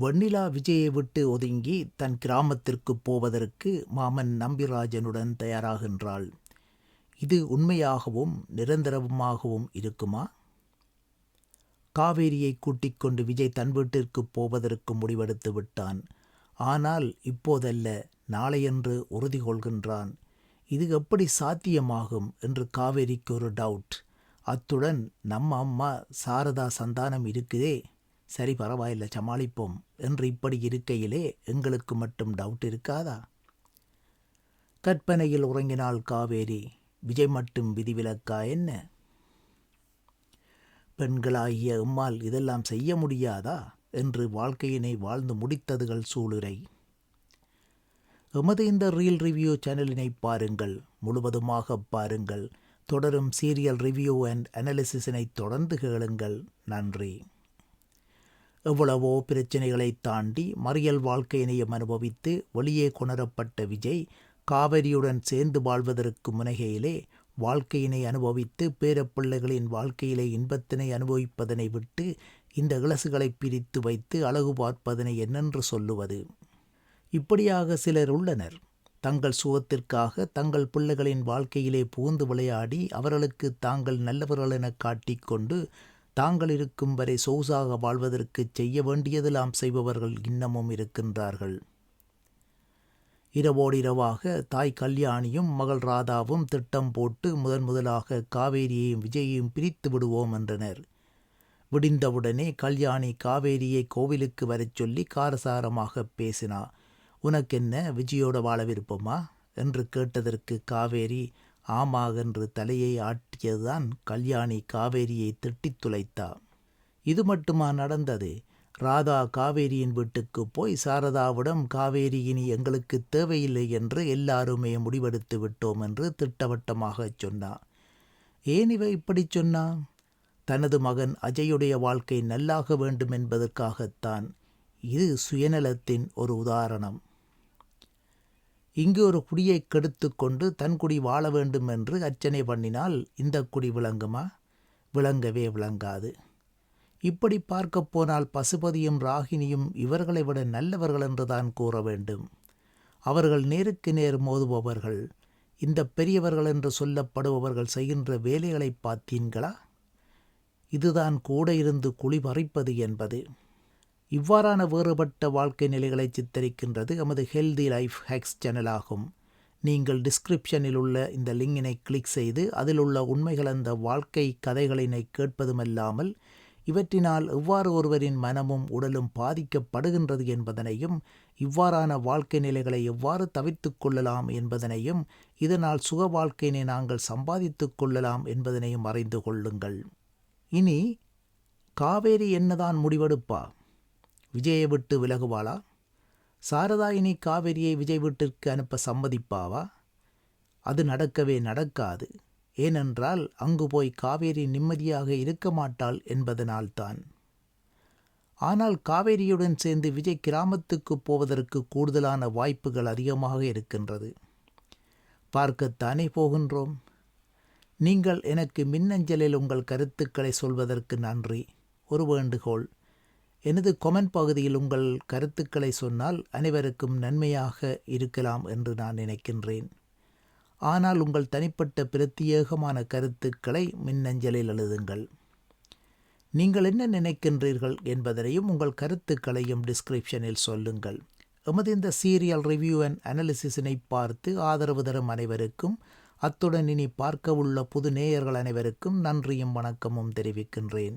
வெண்ணிலா விஜயை விட்டு ஒதுங்கி தன் கிராமத்திற்கு போவதற்கு மாமன் நம்பிராஜனுடன் தயாராகின்றாள். இது உண்மையாகவும் நிரந்தரமாகவும் இருக்குமா? காவேரியை கூட்டிக் கொண்டு விஜய் தன் வீட்டிற்கு போவதற்கு முடிவெடுத்து விட்டான். ஆனால் இப்போதல்ல நாளையன்று உறுதி கொள்கின்றான். இது எப்படி சாத்தியமாகும் என்று காவேரிக்கு ஒரு டவுட் அத்துடன் நம்ம அம்மா சாரதா சந்தானம் இருக்குதே. சரி பரவாயில்ல சமாளிப்போம் என்று இப்படி இருக்கையிலே எங்களுக்கு மட்டும் டவுட் இருக்காதா? கற்பனையில் உறங்கினாள் காவேரி விஜய் மட்டும் விதிவிலக்கா என்ன? பெண்களாகிய எம்மால் இதெல்லாம் செய்ய முடியாதா? என்று வாழ்க்கையினை வாழ்ந்து முடித்ததுகள் சூளுரை. எமது இந்த ரீல் ரிவ்யூ சேனலினை பாருங்கள் முழுவதுமாக பாருங்கள். தொடரும் சீரியல் ரிவ்யூ அண்ட் அனாலிசிஸினை தொடர்ந்து கேளுங்கள். நன்றி. எவ்வளவோ பிரச்சனைகளை தாண்டி மறியல் வாழ்க்கையினையும் அனுபவித்து வெளியே கொணரப்பட்ட விஜய் காவிரியுடன் சேர்ந்து வாழ்வதற்கு முனைகையிலே வாழ்க்கையினை அனுபவித்து பேரப்பிள்ளைகளின் வாழ்க்கையிலே இன்பத்தினை அனுபவிப்பதனை விட்டு இந்த இலசுகளை பிரித்து வைத்து அழகு பார்ப்பதனை என்னென்று சொல்லுவது? இப்படியாக சிலர் உள்ளனர். தங்கள் சுகத்திற்காக தங்கள் பிள்ளைகளின் வாழ்க்கையிலே புகுந்து விளையாடி அவர்களுக்கு தாங்கள் நல்லவர்கள் என காட்டிக்கொண்டு தாங்கள் இருக்கும் வரை சொகுசாக வாழ்வதற்கு செய்ய வேண்டியதெல்லாம் செய்பவர்கள் இன்னமும் இருக்கின்றார்கள். இரவோடிரவாக தாய் கல்யாணியும் மகள் ராதாவும் திட்டம் போட்டு முதன் முதலாக காவேரியையும் விஜயையும் பிரித்து விடுவோம் என்றனர். விடிந்தவுடனே கல்யாணி காவேரியை கோவிலுக்கு வரச் சொல்லி காரசாரமாக பேசினா உனக்கென்ன விஜயோட வாழ விருப்பமா? என்று கேட்டதற்கு காவேரி ஆமாக என்று தலையை ஆட்டியதுதான் கல்யாணி காவேரியை திட்டித் துளைத்தா. இது மட்டுமா நடந்தது? ராதா காவேரியின் வீட்டுக்கு போய் சாரதாவிடம் காவேரியினி எங்களுக்கு தேவையில்லை என்று எல்லாருமே முடிவெடுத்து விட்டோம் என்று திட்டவட்டமாகச் சொன்னான் ஏன் இவ இப்படி சொன்னா? தனது மகன் அஜயுடைய வாழ்க்கை நல்லாக வேண்டும் என்பதற்காகத்தான். இது சுயநலத்தின் ஒரு உதாரணம். இங்கு ஒரு குடியை கெடுத்து கொண்டு தன் குடி வாழ வேண்டும் என்று அர்ச்சனை பண்ணினால் இந்த குடி விளங்குமா? விளங்கவே விளங்காது. இப்படி பார்க்கப் போனால் பசுபதியும் ராகினியும் இவர்களை விட நல்லவர்கள் என்றுதான் கூற வேண்டும். அவர்கள் நேருக்கு நேர் மோதுபவர்கள். இந்த பெரியவர்கள் என்று சொல்லப்படுபவர்கள் செய்கின்ற வேலைகளை பார்த்தீங்களா இதுதான் கூட இருந்து குழி பறிப்பது என்பது. இவ்வாறான வேறுபட்ட வாழ்க்கை நிலைகளை சித்தரிக்கின்றது எமது ஹெல்தி லைஃப் ஹேக்ஸ் சேனலாகும் நீங்கள் டிஸ்கிரிப்ஷனில் உள்ள இந்த லிங்கினை கிளிக் செய்து அதில் உள்ள உண்மைகள் அந்த வாழ்க்கை கதைகளினை கேட்பதுமல்லாமல் இவற்றினால் எவ்வாறு ஒருவரின் மனமும் உடலும் பாதிக்கப்படுகின்றது என்பதனையும் இவ்வாறான வாழ்க்கை நிலைகளை எவ்வாறு தவிர்த்து கொள்ளலாம் என்பதனையும் இதனால் சுக வாழ்க்கையினை நாங்கள் சம்பாதித்து கொள்ளலாம் என்பதனையும் அறிந்து கொள்ளுங்கள். இனி காவேரி என்னதான் முடிவெடுப்பா? விஜயை விட்டு விலகுவாளா? சாரதா இனி காவேரியை விஜய் வீட்டிற்கு அனுப்ப சம்மதிப்பாவா? அது நடக்கவே நடக்காது. ஏனென்றால் அங்கு போய் காவேரி நிம்மதியாக இருக்க மாட்டாள் என்பதனால்தான். ஆனால் காவேரியுடன் சேர்ந்து விஜய் கிராமத்துக்கு போவதற்கு கூடுதலான வாய்ப்புகள் அதிகமாக இருக்கின்றது. பார்க்கத்தானே போகின்றோம். நீங்கள் எனக்கு மின்னஞ்சலில் உங்கள் கருத்துக்களை சொல்வதற்கு நன்றி. ஒரு வேண்டுகோள். எனது கொமெண்ட் பகுதியில் உங்கள் கருத்துக்களை சொன்னால் அனைவருக்கும் நன்மையாக இருக்கலாம் என்று நான் நினைக்கின்றேன். ஆனால் உங்கள் தனிப்பட்ட பிரத்யேகமான கருத்துக்களை மின்னஞ்சலில் எழுதுங்கள். நீங்கள் என்ன நினைக்கின்றீர்கள் என்பதனையும் உங்கள் கருத்துக்களையும் டிஸ்கிரிப்ஷனில் சொல்லுங்கள். எமது இந்த சீரியல் ரிவ்யூ அண்ட் அனாலிசிஸினை பார்த்து ஆதரவு தரும் அனைவருக்கும் அத்துடன் இனி பார்க்க உள்ள புது நேயர்கள் அனைவருக்கும் நன்றியும் வணக்கமும் தெரிவிக்கின்றேன்.